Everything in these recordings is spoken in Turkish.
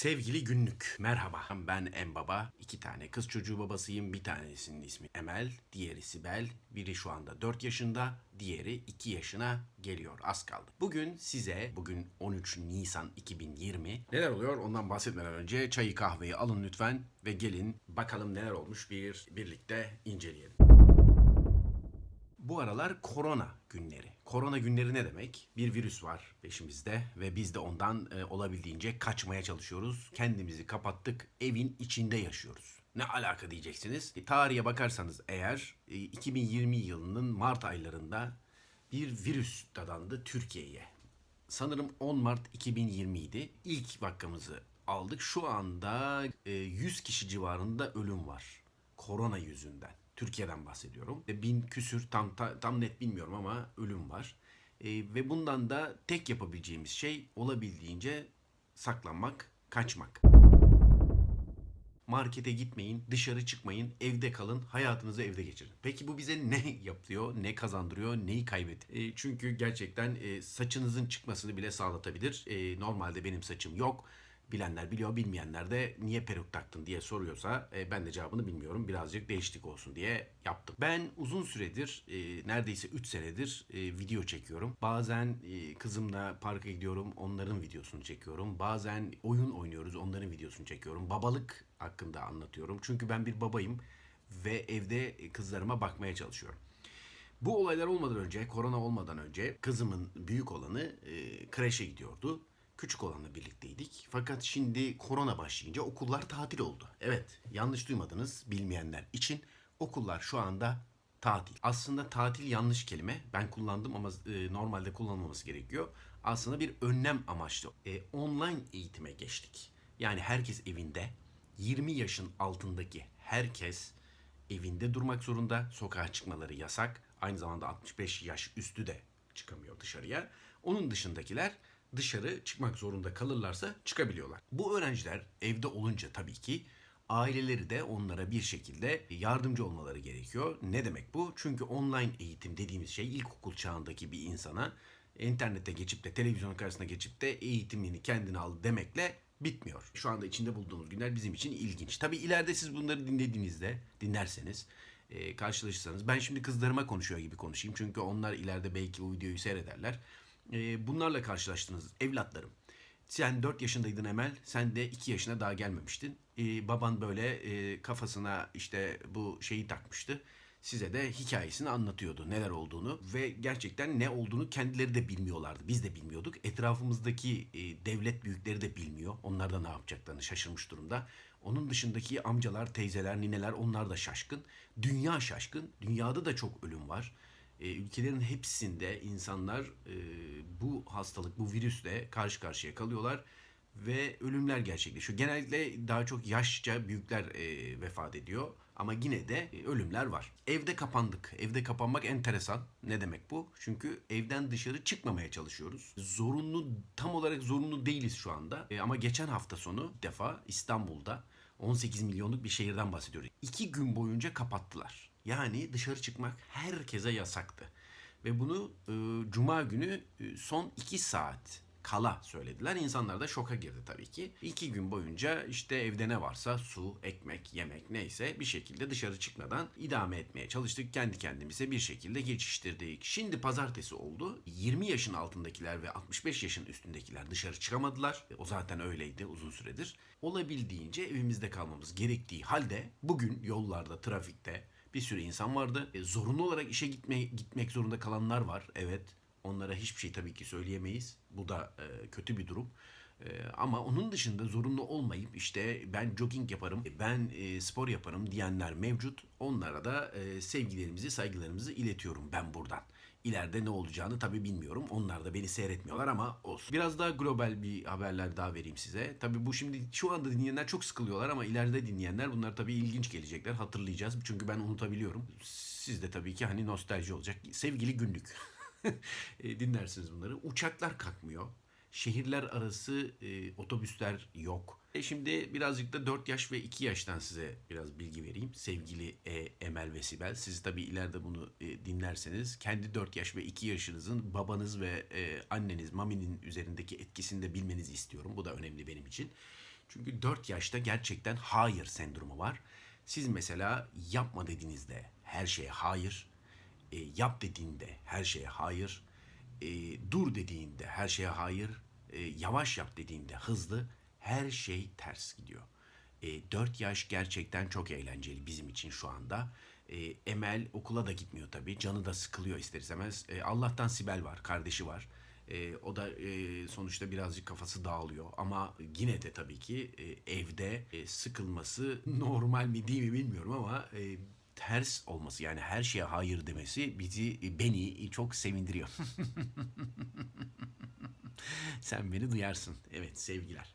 Sevgili günlük, merhaba. Ben en baba. iki tane kız çocuğu babasıyım. Bir tanesinin ismi Emel, diğeri Sibel. Biri şu anda 4 yaşında, diğeri 2 yaşına geliyor. Az kaldı. Bugün size, bugün 13 Nisan 2020. Neler oluyor ondan bahsetmeden önce çayı kahveyi alın lütfen ve gelin bakalım neler olmuş bir birlikte inceleyelim. Bu aralar korona günleri. Korona günleri ne demek? Bir virüs var peşimizde ve biz de ondan e, olabildiğince kaçmaya çalışıyoruz. Kendimizi kapattık, evin içinde yaşıyoruz. Ne alaka diyeceksiniz? E, tarihe bakarsanız eğer e, 2020 yılının Mart aylarında bir virüs dadandı Türkiye'ye. Sanırım 10 Mart 2020 idi. İlk vakamızı aldık. Şu anda e, 100 kişi civarında ölüm var. Korona yüzünden. Türkiye'den bahsediyorum. E, Bin küsür tam ta- tam net bilmiyorum ama ölüm var. E, ve bundan da tek yapabileceğimiz şey olabildiğince saklanmak, kaçmak. Markete gitmeyin, dışarı çıkmayın, evde kalın, hayatınızı evde geçirin. Peki bu bize ne yapıyor, ne kazandırıyor, neyi kaybet? E, çünkü gerçekten e, saçınızın çıkmasını bile sağlatabilir. E, normalde benim saçım yok. Bilenler biliyor, bilmeyenler de niye peruk taktın diye soruyorsa e, ben de cevabını bilmiyorum. Birazcık değişiklik olsun diye yaptım. Ben uzun süredir, e, neredeyse 3 senedir e, video çekiyorum. Bazen e, kızımla parka gidiyorum, onların videosunu çekiyorum. Bazen oyun oynuyoruz, onların videosunu çekiyorum. Babalık hakkında anlatıyorum. Çünkü ben bir babayım ve evde kızlarıma bakmaya çalışıyorum. Bu olaylar olmadan önce, korona olmadan önce kızımın büyük olanı e, kreşe gidiyordu. Küçük olanla birlikteydik. Fakat şimdi korona başlayınca okullar tatil oldu. Evet, yanlış duymadınız bilmeyenler için okullar şu anda tatil. Aslında tatil yanlış kelime. Ben kullandım ama e, normalde kullanılmaması gerekiyor. Aslında bir önlem amaçlı. E, online eğitime geçtik. Yani herkes evinde. 20 yaşın altındaki herkes evinde durmak zorunda. Sokağa çıkmaları yasak. Aynı zamanda 65 yaş üstü de çıkamıyor dışarıya. Onun dışındakiler dışarı çıkmak zorunda kalırlarsa çıkabiliyorlar. Bu öğrenciler evde olunca tabii ki aileleri de onlara bir şekilde yardımcı olmaları gerekiyor. Ne demek bu? Çünkü online eğitim dediğimiz şey ilkokul çağındaki bir insana internete geçip de televizyonun karşısına geçip de eğitimini kendine al demekle bitmiyor. Şu anda içinde bulduğumuz günler bizim için ilginç. Tabii ileride siz bunları dinlediğinizde, dinlerseniz, e, karşılaşırsanız ben şimdi kızlarıma konuşuyor gibi konuşayım. Çünkü onlar ileride belki bu videoyu seyrederler. E, bunlarla karşılaştınız evlatlarım. Sen 4 yaşındaydın Emel, sen de 2 yaşına daha gelmemiştin. E, baban böyle e, kafasına işte bu şeyi takmıştı. Size de hikayesini anlatıyordu neler olduğunu ve gerçekten ne olduğunu kendileri de bilmiyorlardı. Biz de bilmiyorduk. Etrafımızdaki e, devlet büyükleri de bilmiyor. Onlar da ne yapacaklarını şaşırmış durumda. Onun dışındaki amcalar, teyzeler, nineler onlar da şaşkın. Dünya şaşkın. Dünyada da çok ölüm var. E, ülkelerin hepsinde insanlar e, bu hastalık, bu virüsle karşı karşıya kalıyorlar ve ölümler gerçekleşiyor. Genellikle daha çok yaşça büyükler e, vefat ediyor ama yine de ölümler var. Evde kapandık. Evde kapanmak enteresan. Ne demek bu? Çünkü evden dışarı çıkmamaya çalışıyoruz. Zorunlu, tam olarak zorunlu değiliz şu anda. Ama geçen hafta sonu defa İstanbul'da 18 milyonluk bir şehirden bahsediyoruz. İki gün boyunca kapattılar. Yani dışarı çıkmak herkese yasaktı. Ve bunu e, cuma günü e, son iki saat kala söylediler. İnsanlar da şoka girdi tabii ki. İki gün boyunca işte evde ne varsa su, ekmek, yemek neyse bir şekilde dışarı çıkmadan idame etmeye çalıştık. Kendi kendimize bir şekilde geçiştirdik. Şimdi pazartesi oldu. 20 yaşın altındakiler ve 65 yaşın üstündekiler dışarı çıkamadılar. E, O zaten öyleydi uzun süredir. Olabildiğince evimizde kalmamız gerektiği halde bugün yollarda, trafikte bir sürü insan vardı. E, zorunlu olarak işe gitme, gitmek zorunda kalanlar var. Evet. Onlara hiçbir şey tabii ki söyleyemeyiz. Bu da e, kötü bir durum. E, ama onun dışında zorunlu olmayıp işte ben jogging yaparım, ben e, spor yaparım diyenler mevcut. Onlara da e, sevgilerimizi, saygılarımızı iletiyorum ben buradan. İleride ne olacağını tabii bilmiyorum. Onlar da beni seyretmiyorlar ama olsun. Biraz daha global bir haberler daha vereyim size. Tabii bu şimdi şu anda dinleyenler çok sıkılıyorlar ama ileride dinleyenler bunlar tabii ilginç gelecekler. Hatırlayacağız. Çünkü ben unutabiliyorum. Siz de tabii ki hani nostalji olacak. Sevgili günlük. E, dinlersiniz bunları. Uçaklar kalkmıyor. Şehirler arası e, otobüsler yok. E şimdi birazcık da 4 yaş ve 2 yaştan size biraz bilgi vereyim. Sevgili e, Emel ve Sibel. Siz tabii ileride bunu e, dinlerseniz kendi 4 yaş ve 2 yaşınızın babanız ve e, anneniz Mami'nin üzerindeki etkisini de bilmenizi istiyorum. Bu da önemli benim için. Çünkü 4 yaşta gerçekten hayır sendromu var. Siz mesela yapma dediğinizde her şeye hayır, e, yap dediğinde her şeye hayır, e, dur dediğinde her şeye hayır, e, yavaş yap dediğinde hızlı, her şey ters gidiyor. E, 4 yaş gerçekten çok eğlenceli bizim için şu anda. E, Emel okula da gitmiyor tabii. Canı da sıkılıyor ister istemez. E, Allah'tan Sibel var, kardeşi var. E, o da e, sonuçta birazcık kafası dağılıyor. Ama yine de tabii ki e, evde e, sıkılması normal mi değil mi bilmiyorum ama e, ters olması yani her şeye hayır demesi bizi e, beni çok sevindiriyor. Sen beni duyarsın. Evet sevgiler.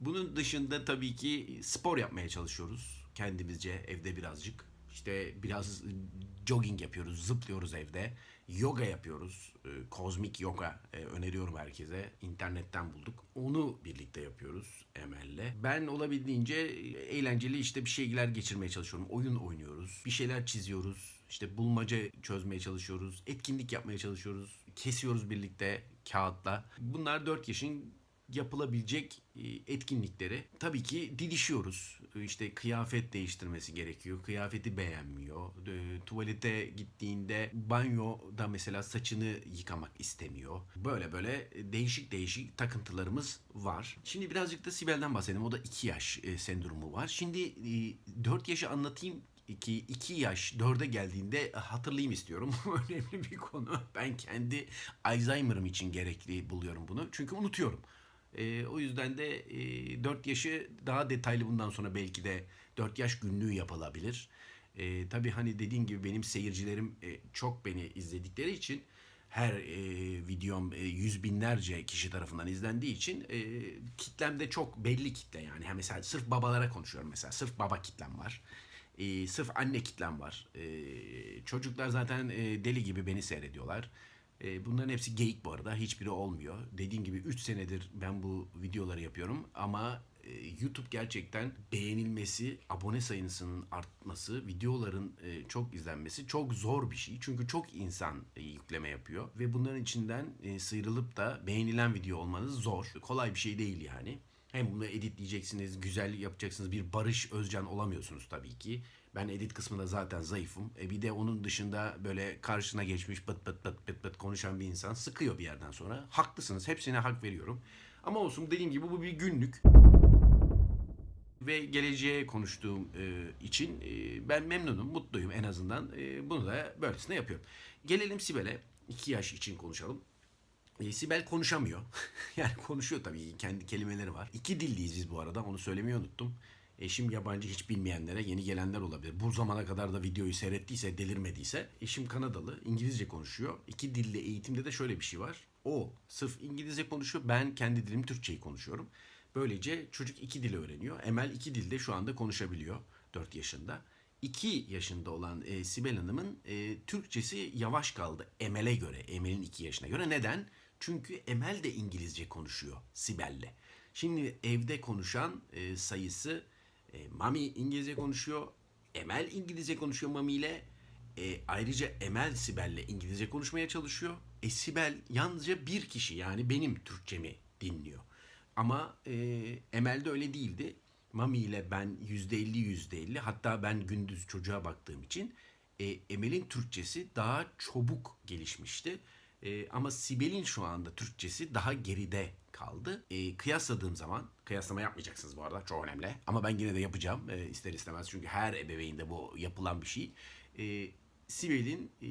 Bunun dışında tabii ki spor yapmaya çalışıyoruz. Kendimizce evde birazcık. İşte biraz jogging yapıyoruz, zıplıyoruz evde. Yoga yapıyoruz. Ee, Kozmik yoga e, öneriyorum herkese. İnternetten bulduk. Onu birlikte yapıyoruz Emel'le. Ben olabildiğince eğlenceli işte bir şeyler geçirmeye çalışıyorum. Oyun oynuyoruz. Bir şeyler çiziyoruz. İşte bulmaca çözmeye çalışıyoruz. Etkinlik yapmaya çalışıyoruz. Kesiyoruz birlikte kağıtla. Bunlar 4 yaşın yapılabilecek e, etkinlikleri. Tabii ki didişiyoruz. İşte kıyafet değiştirmesi gerekiyor. Kıyafeti beğenmiyor. E, Tuvalete gittiğinde banyoda mesela saçını yıkamak istemiyor. Böyle böyle değişik değişik takıntılarımız var. Şimdi birazcık da Sibel'den bahsedelim. O da 2 yaş e, sendromu var. Şimdi 4 yaşı anlatayım ki 2 yaş 4'e geldiğinde hatırlayayım istiyorum. Önemli bir konu. Ben kendi Alzheimer'ım için gerekli buluyorum bunu. Çünkü unutuyorum. E, o yüzden de e, 4 yaşı daha detaylı bundan sonra belki de 4 yaş günlüğü yapılabilir. E, tabii hani dediğim gibi benim seyircilerim e, çok beni izledikleri için her e, videom e, yüz binlerce kişi tarafından izlendiği için e, kitlemde çok belli kitle yani. yani mesela sırf babalara konuşuyorum mesela sırf baba kitlem var. E, sırf anne kitlem var. E, çocuklar zaten e, deli gibi beni seyrediyorlar. E, bunların hepsi geyik bu arada. Hiçbiri olmuyor. Dediğim gibi 3 senedir ben bu videoları yapıyorum ama e, YouTube gerçekten beğenilmesi, abone sayısının artması, videoların e, çok izlenmesi çok zor bir şey. Çünkü çok insan e, yükleme yapıyor ve bunların içinden sıyrılıp da beğenilen video olmanız zor. Kolay bir şey değil yani. Hem bunu editleyeceksiniz, güzel yapacaksınız. Bir Barış Özcan olamıyorsunuz tabii ki. Ben edit kısmında zaten zayıfım. E bir de onun dışında böyle karşına geçmiş bıt bıt bıt bıt bıt konuşan bir insan sıkıyor bir yerden sonra. Haklısınız. Hepsine hak veriyorum. Ama olsun dediğim gibi bu bir günlük. Ve geleceğe konuştuğum e, için e, ben memnunum, mutluyum en azından. E, bunu da böylesine yapıyorum. Gelelim Sibel'e. 2 yaş için konuşalım. E, Sibel konuşamıyor. yani konuşuyor tabii kendi kelimeleri var. İki dilliyiz biz bu arada onu söylemeyi unuttum. Eşim yabancı hiç bilmeyenlere yeni gelenler olabilir. Bu zamana kadar da videoyu seyrettiyse, delirmediyse. Eşim Kanadalı, İngilizce konuşuyor. İki dilli eğitimde de şöyle bir şey var. O sırf İngilizce konuşuyor, ben kendi dilim Türkçeyi konuşuyorum. Böylece çocuk iki dili öğreniyor. Emel iki dilde şu anda konuşabiliyor 4 yaşında. 2 yaşında olan e, Sibel Hanım'ın e, Türkçesi yavaş kaldı Emel'e göre, Emel'in 2 yaşına göre. Neden? Çünkü Emel de İngilizce konuşuyor Sibel'le. Şimdi evde konuşan e, sayısı e, Mami İngilizce konuşuyor. Emel İngilizce konuşuyor Mami ile. E, ayrıca Emel Sibel'le İngilizce konuşmaya çalışıyor. E Sibel yalnızca bir kişi yani benim Türkçemi dinliyor. Ama e, Emel de öyle değildi. Mami ile ben yüzde elli yüzde elli hatta ben gündüz çocuğa baktığım için e, Emel'in Türkçesi daha çabuk gelişmişti. E, ama Sibel'in şu anda Türkçesi daha geride kaldı. E, kıyasladığım zaman, kıyaslama yapmayacaksınız bu arada çok önemli. Ama ben yine de yapacağım e, ister istemez çünkü her ebeveynde bu yapılan bir şey. E, Sibel'in e,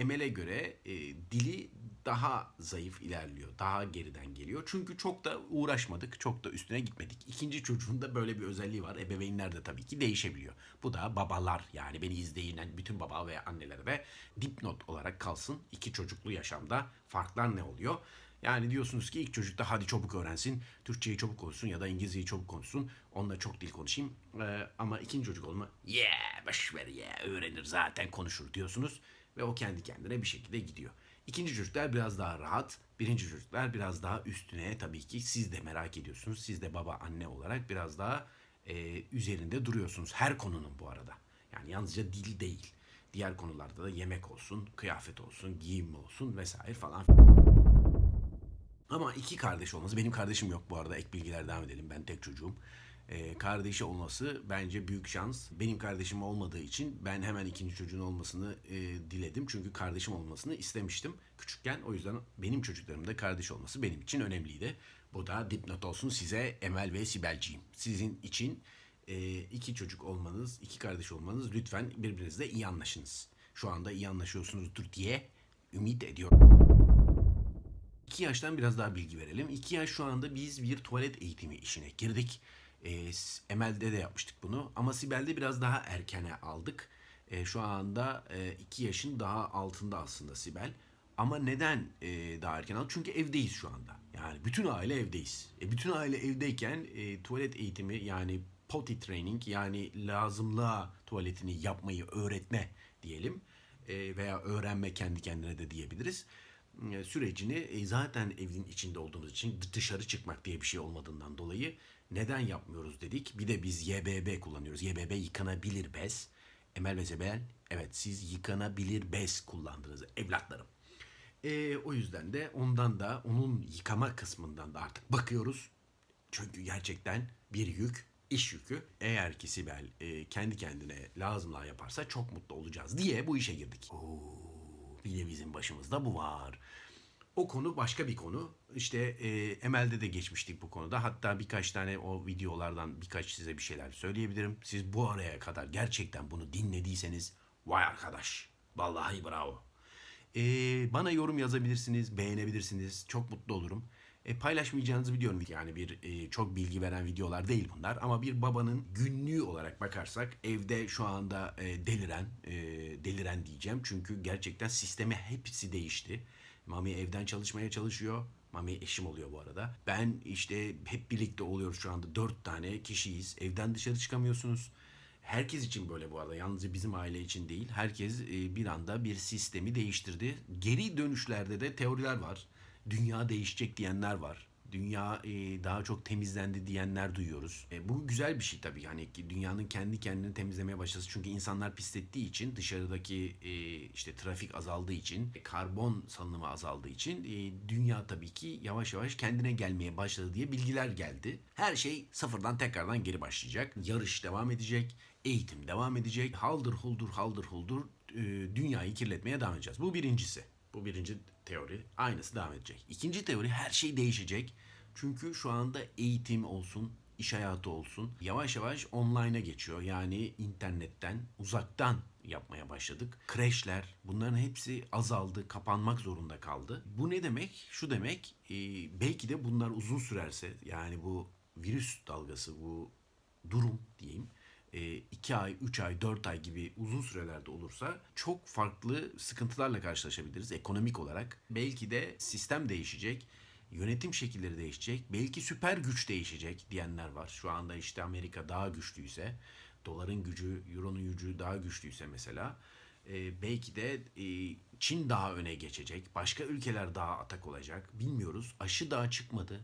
Emel'e göre e, dili daha zayıf ilerliyor. Daha geriden geliyor. Çünkü çok da uğraşmadık. Çok da üstüne gitmedik. İkinci çocuğun da böyle bir özelliği var. Ebeveynler de tabii ki değişebiliyor. Bu da babalar yani beni izleyen bütün baba ve annelere de dipnot olarak kalsın. İki çocuklu yaşamda farklar ne oluyor? Yani diyorsunuz ki ilk çocukta hadi çabuk öğrensin, Türkçeyi çabuk konuşsun ya da İngilizceyi çabuk konuşsun. Onunla çok dil konuşayım. Ee, ama ikinci çocuk olma, yeah boş ver ya yeah, öğrenir zaten konuşur diyorsunuz. Ve o kendi kendine bir şekilde gidiyor. İkinci çocuklar biraz daha rahat. Birinci çocuklar biraz daha üstüne tabii ki siz de merak ediyorsunuz. Siz de baba anne olarak biraz daha e, üzerinde duruyorsunuz. Her konunun bu arada. Yani yalnızca dil değil. Diğer konularda da yemek olsun, kıyafet olsun, giyim olsun vesaire falan. Ama iki kardeş olması, benim kardeşim yok bu arada ek bilgiler devam edelim ben tek çocuğum. Ee, kardeşi olması bence büyük şans. Benim kardeşim olmadığı için ben hemen ikinci çocuğun olmasını e, diledim. Çünkü kardeşim olmasını istemiştim küçükken. O yüzden benim çocuklarımda kardeş olması benim için önemliydi. Bu da dipnot olsun size Emel ve Sibelciğim. Sizin için e, iki çocuk olmanız, iki kardeş olmanız lütfen birbirinizle iyi anlaşınız. Şu anda iyi anlaşıyorsunuzdur diye ümit ediyorum. 2 yaştan biraz daha bilgi verelim. 2 yaş şu anda biz bir tuvalet eğitimi işine girdik. S- Emel'de de yapmıştık bunu ama Sibel'de biraz daha erkene aldık. Ee, şu anda 2 yaşın daha altında aslında Sibel. Ama neden e, daha erken aldık? Çünkü evdeyiz şu anda. Yani bütün aile evdeyiz. E, bütün aile evdeyken e, tuvalet eğitimi yani potty training yani lazımlığa tuvaletini yapmayı öğretme diyelim. E, veya öğrenme kendi kendine de diyebiliriz e, sürecini e, zaten evin içinde olduğumuz için dışarı çıkmak diye bir şey olmadığından dolayı neden yapmıyoruz dedik. Bir de biz YBB kullanıyoruz. YBB yıkanabilir bez. Emel ve Zebel evet siz yıkanabilir bez kullandınız evlatlarım. E, o yüzden de ondan da onun yıkama kısmından da artık bakıyoruz. Çünkü gerçekten bir yük, iş yükü. Eğer ki Sibel e, kendi kendine lazımlar yaparsa çok mutlu olacağız diye bu işe girdik. Oo, de bizim başımızda bu var. O konu başka bir konu. İşte e, Emel'de de geçmiştik bu konuda. Hatta birkaç tane o videolardan birkaç size bir şeyler söyleyebilirim. Siz bu araya kadar gerçekten bunu dinlediyseniz vay arkadaş. Vallahi bravo. E, bana yorum yazabilirsiniz, beğenebilirsiniz. Çok mutlu olurum. E, paylaşmayacağınızı biliyorum. Yani bir e, çok bilgi veren videolar değil bunlar. Ama bir babanın günlüğü olarak bakarsak evde şu anda e, deliren, e, deliren diyeceğim. Çünkü gerçekten sistemi hepsi değişti. Mami evden çalışmaya çalışıyor. Mami eşim oluyor bu arada. Ben işte hep birlikte oluyoruz şu anda. Dört tane kişiyiz. Evden dışarı çıkamıyorsunuz. Herkes için böyle bu arada. Yalnızca bizim aile için değil. Herkes e, bir anda bir sistemi değiştirdi. Geri dönüşlerde de teoriler var. Dünya değişecek diyenler var. Dünya e, daha çok temizlendi diyenler duyuyoruz. E, bu güzel bir şey tabii. Yani dünyanın kendi kendini temizlemeye başlaması. Çünkü insanlar pislettiği için dışarıdaki işte trafik azaldığı için, karbon salınımı azaldığı için dünya tabii ki yavaş yavaş kendine gelmeye başladı diye bilgiler geldi. Her şey sıfırdan tekrardan geri başlayacak. Yarış devam edecek. Eğitim devam edecek. Haldır huldur haldır huldur e, dünyayı kirletmeye devam edeceğiz. Bu birincisi. Bu birinci teori. Aynısı devam edecek. İkinci teori her şey değişecek. Çünkü şu anda eğitim olsun, iş hayatı olsun yavaş yavaş online'a geçiyor. Yani internetten, uzaktan yapmaya başladık. Kreşler bunların hepsi azaldı, kapanmak zorunda kaldı. Bu ne demek? Şu demek e, belki de bunlar uzun sürerse yani bu virüs dalgası, bu durum diyeyim 2 ay, 3 ay, 4 ay gibi uzun sürelerde olursa çok farklı sıkıntılarla karşılaşabiliriz ekonomik olarak. Belki de sistem değişecek, yönetim şekilleri değişecek, belki süper güç değişecek diyenler var. Şu anda işte Amerika daha güçlüyse, doların gücü, euronun gücü daha güçlüyse mesela e, belki de e, Çin daha öne geçecek, başka ülkeler daha atak olacak bilmiyoruz. Aşı daha çıkmadı.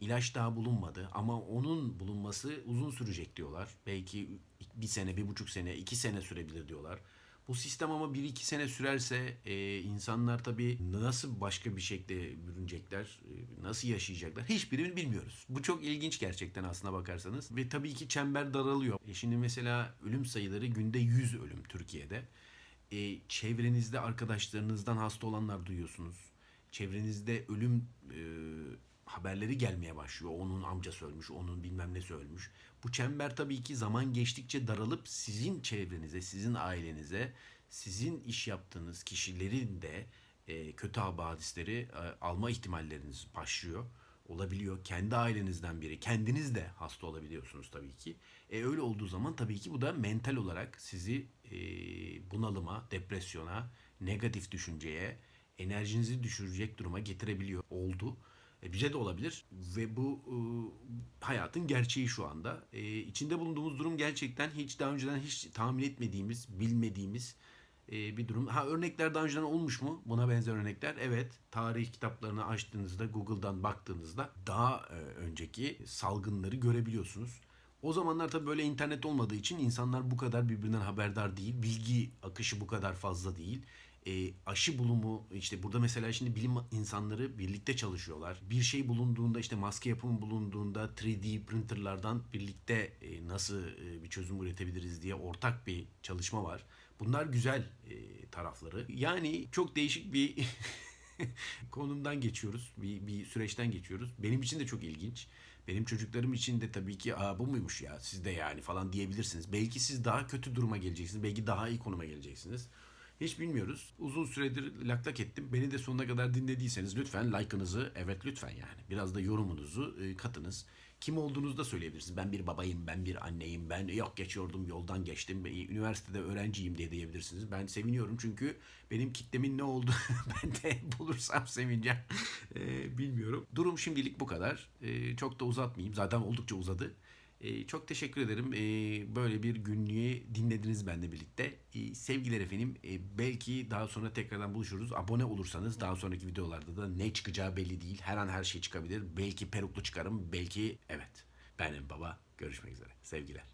İlaç daha bulunmadı ama onun bulunması uzun sürecek diyorlar. Belki bir sene, bir buçuk sene, iki sene sürebilir diyorlar. Bu sistem ama bir iki sene sürerse e, insanlar tabii nasıl başka bir şekilde bürünecekler, e, nasıl yaşayacaklar hiçbirini bilmiyoruz. Bu çok ilginç gerçekten aslına bakarsanız. Ve tabii ki çember daralıyor. E şimdi mesela ölüm sayıları günde 100 ölüm Türkiye'de. E, çevrenizde arkadaşlarınızdan hasta olanlar duyuyorsunuz. Çevrenizde ölüm e, haberleri gelmeye başlıyor. Onun amcası ölmüş, onun bilmem ne ölmüş. Bu çember tabii ki zaman geçtikçe daralıp sizin çevrenize, sizin ailenize, sizin iş yaptığınız kişilerin de e, kötü havadisleri e, alma ihtimalleriniz başlıyor. Olabiliyor. Kendi ailenizden biri, kendiniz de hasta olabiliyorsunuz tabii ki. E, öyle olduğu zaman tabii ki bu da mental olarak sizi e, bunalıma, depresyona, negatif düşünceye, enerjinizi düşürecek duruma getirebiliyor. Oldu. E, bize de olabilir ve bu e, hayatın gerçeği şu anda. E, içinde bulunduğumuz durum gerçekten hiç daha önceden hiç tahmin etmediğimiz, bilmediğimiz e, bir durum. Ha örnekler daha önceden olmuş mu? Buna benzer örnekler. Evet. Tarih kitaplarını açtığınızda, Google'dan baktığınızda daha e, önceki salgınları görebiliyorsunuz. O zamanlar tabii böyle internet olmadığı için insanlar bu kadar birbirinden haberdar değil. Bilgi akışı bu kadar fazla değil. E, aşı bulumu işte burada mesela şimdi bilim insanları birlikte çalışıyorlar. Bir şey bulunduğunda işte maske yapımı bulunduğunda 3D printerlardan birlikte e, nasıl e, bir çözüm üretebiliriz diye ortak bir çalışma var. Bunlar güzel e, tarafları. Yani çok değişik bir konumdan geçiyoruz. Bir, bir süreçten geçiyoruz. Benim için de çok ilginç. Benim çocuklarım için de tabii ki Aa, bu muymuş ya siz de yani falan diyebilirsiniz. Belki siz daha kötü duruma geleceksiniz. Belki daha iyi konuma geleceksiniz. Hiç bilmiyoruz. Uzun süredir laklak ettim. Beni de sonuna kadar dinlediyseniz lütfen like'ınızı evet lütfen yani. Biraz da yorumunuzu e, katınız. Kim olduğunuzu da söyleyebilirsiniz. Ben bir babayım, ben bir anneyim, ben yok geçiyordum yoldan geçtim, e, üniversitede öğrenciyim diye diyebilirsiniz. Ben seviniyorum çünkü benim kitlemin ne oldu ben de bulursam sevineceğim. E, bilmiyorum. Durum şimdilik bu kadar. Çok da uzatmayayım. Zaten oldukça uzadı. E, çok teşekkür ederim. E, böyle bir günlüğü dinlediniz benimle birlikte. E, sevgiler efendim. E, belki daha sonra tekrardan buluşuruz. Abone olursanız daha sonraki videolarda da ne çıkacağı belli değil. Her an her şey çıkabilir. Belki peruklu çıkarım. Belki evet. Benim baba. Görüşmek üzere. Sevgiler.